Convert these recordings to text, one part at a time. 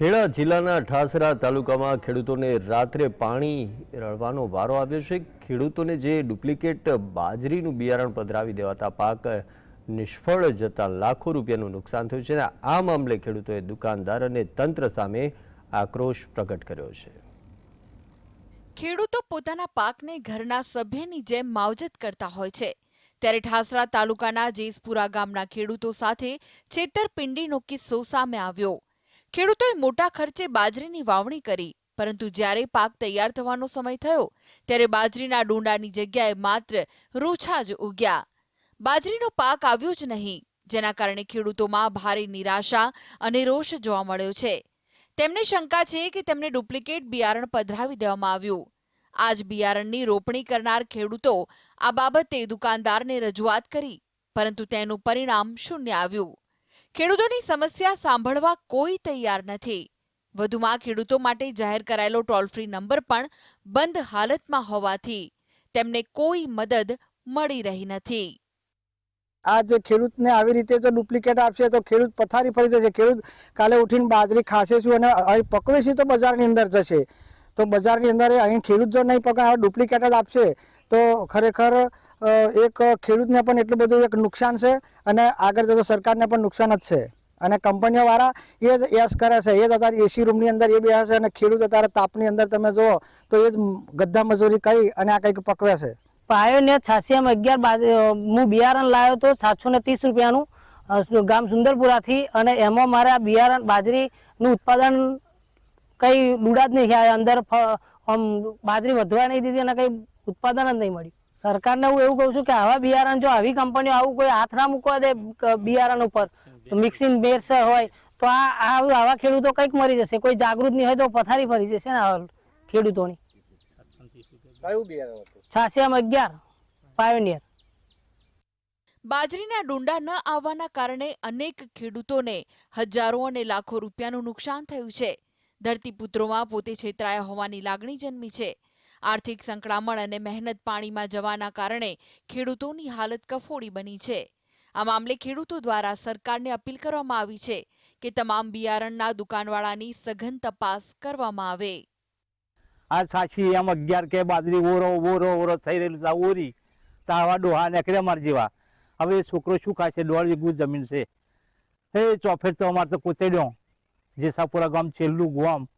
ખેડા જિલ્લાના ઠાસરા તાલુકામાં ખેડૂતોને રાત્રે પાણી રળવાનો વારો આવ્યો છે. ખેડૂતોને જે ડુપ્લિકેટ બાજરીનું બિયારણ પધરાવી દેવાતા પાક નિષ્ફળ જતા લાખો રૂપિયાનું નુકસાન થયું છે અને આ મામલે ખેડૂતોએ દુકાનદાર અને તંત્ર સામે આક્રોશ પ્રગટ કર્યો છે. ખેડૂતો પોતાના પાકને ઘરના સભ્યની જેમ માવજત કરતા હોય છે. ત્યારે ઠાસરા તાલુકાના જેસપુરા ગામના ખેડૂતો સાથે છેતરપિંડીનો કિસ્સો સામે આવ્યો. ખેડૂતોએ મોટા ખર્ચે બાજરીની વાવણી કરી, પરંતુ જ્યારે પાક તૈયાર થવાનો સમય થયો, ત્યારે બાજરીના ડુંડાની જગ્યાએ માત્ર રૂછા જ ઉગ્યા. બાજરીનો પાક આવ્યો જ નહીં, જેના કારણે ખેડૂતોમાં ભારે નિરાશા અને રોષ જોવા મળ્યો છે. તેમને શંકા છે કે તેમને ડુપ્લિકેટ બિયારણ પધરાવી દેવામાં આવ્યું. આજ બિયારણની રોપણી કરનાર ખેડૂતો આ બાબતે દુકાનદારને રજૂઆત કરી, પરંતુ તેનું પરિણામ શૂન્ય આવ્યું. ખેડૂતોની સમસ્યા સાંભળવા કોઈ તૈયાર નથી. વધુમાં ખેડૂતો માટે જાહેર કરાયેલો ટોલ ફ્રી નંબર પણ બંધ હાલતમાં હોવાથી તેમને કોઈ મદદ મળી રહી નથી. આ જે ખેડૂતને આવી રીતે જો ડુપ્લિકેટ આપશે તો ખેડૂત પથારી ફરી જશે. ખેડૂત કાલે ઉઠીને બાજરી ખાશે છું અને પકવે છે તો બજારની અંદર જશે. તો બજારની અંદર અહીં ખેડૂત જો નહીં પકવે ડુપ્લિકેટ જ આપશે. તો ખરેખર એક ખેડૂતને પણ એટલું બધું એક નુકસાન છે અને આગળ જતો સરકારને પણ નુકસાન જ છે. અને કંપનીઓવાળા એ જ એસ કરે છે. એ જ અત્યારે એસી રૂમની અંદર એ બેસે અને ખેડૂત અત્યારે તાપની અંદર તમે જુઓ તો એ જ ગદ્દા મજૂરી કરી અને આ કંઈક પકવે છે. પાયો ને છાસીયામાં અગિયાર હું બિયારણ લાવ્યો હતો સાતસો ને ત્રીસ રૂપિયાનું ગામ સુંદરપુરાથી અને એમાં મારે આ બિયારણ, બાજરીનું ઉત્પાદન કંઈ ડૂડા જ નહીં થયા. અંદર આમ બાજરી વધવા નહીં દીધી અને કંઈ ઉત્પાદન જ નહીં મળ્યું. સરકારને હું એવું કહું છું કે આવા બિયારણ જો આવી કંપનીઓ આવું કોઈ હાથ ના મૂકવા દે બિયારણ ઉપર મિક્સિંગ બેર્સ હોય તો આ આવા ખેડૂતો કંઈક મરી જશે. કોઈ જાગૃત નહીં હોય તો પથારી ફરી જશે ને ખેડૂતોની. કયું છાસિયામાં અગિયાર પાયોનિયર. બાજરીના ડુંડા ન આવવાના કારણે અનેક ખેડૂતોને હજારો અને લાખો રૂપિયાનું નુકસાન થયું છે. ધરતીપુત્રોમાં પોતે છેતરાયા હોવાની લાગણી જન્મી છે. આર્થિક સંકળામણ અને મહેનત પાણીમાં જવાના કારણે ખેડૂતોની હાલત કફોડી બની છે. આ મામલે ખેડૂતો દ્વારા સરકારને અપીલ કરવામાં આવી છે કે તમામ બિયારણના દુકાનવાળાની સઘન તપાસ કરવામાં આવે. આ સાચી એમ અગિયાર કે બાજરી ઓરો ઓરો ઓરો થઈ રહેલું તા ઓરી. તાવા, ડોહા નેકરે માર જેવા. હવે છોકરો શું ખાશે? દોઢ વીઘું જમીન છે. એ ચોફેર તો અમારે તો કોતેડ્યો. જેસાપુરા ગામ છેલ્લું ગામ.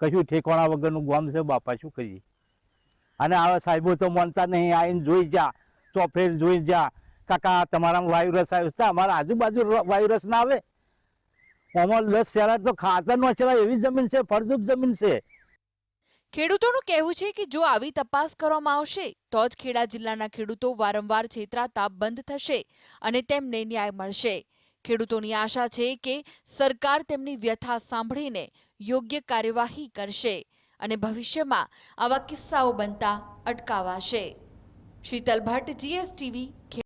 કશું ઠેકાણા વગરનું ગામ છે, બાપા શું કરીએ? અને આવા સાહેબો તો માનતા નહીં આવીને જોઈ જા, ચોફેર જોઈ જા. કાકા, તમારામાં વાયુરસ આવ્યો છે, અમારા આજુબાજુ વાયુરસ ના આવે. આમાં દસ શેરા તો ખાતર નો ચડાય એવી જમીન છે, ફળદ્રુપ જમીન છે. ખેડૂતોનું કહેવું છે કે જો આવી તપાસ કરવામાં આવશે, તો જ ખેડા જિલ્લાના ખેડૂતો વારંવાર છેતરાતા બંધ થશે અને તેમને ન્યાય મળશે. ખેડૂતોની આશા છે કે સરકાર તેમની વ્યથા સાંભળીને યોગ્ય કાર્યવાહી કરશે. અને ભવિષ્યમાં આવા કિસ્સાઓ બનતા અટકાવાશે. શીતલ ભટ્ટ જીએસટીવી